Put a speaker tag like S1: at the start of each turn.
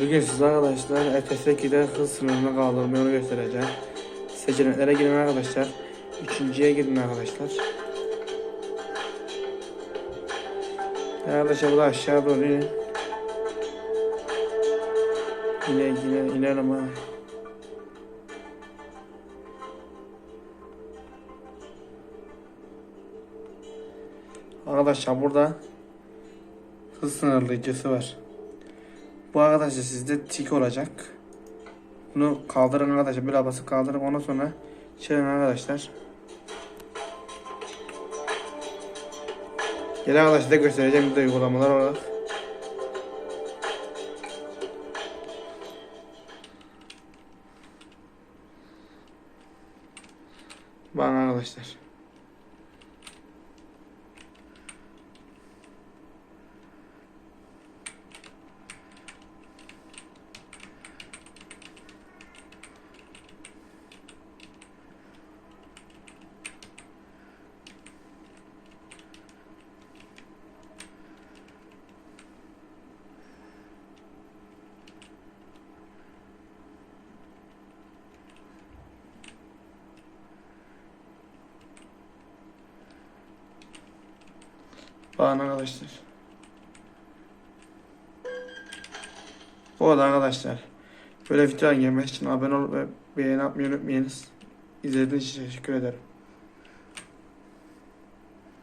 S1: Bugün size arkadaşlar 2'de hız sınırını kaldırmayı onu göstereceğim. Seçeneklere girin arkadaşlar. Üçüncüye gidin arkadaşlar. Arkadaşlar bu da aşağı doğru inin. Yine yine inelim ha. Arkadaşlar burada hız sınırlayıcısı var. Bu arkadaşlar sizde tik olacak. Bunu kaldırın arkadaşlar. Bir abası kaldırın ondan sonra çevirin arkadaşlar. Gel arkadaşlar da göstereceğim de uygulamalar olarak. Bakın arkadaşlar. Bakın arkadaşlar. Bu kadar arkadaşlar. Böyle videolar gelmek için abone olup ve beğeni atmayı unutmayınız. İzlediğiniz için teşekkür ederim.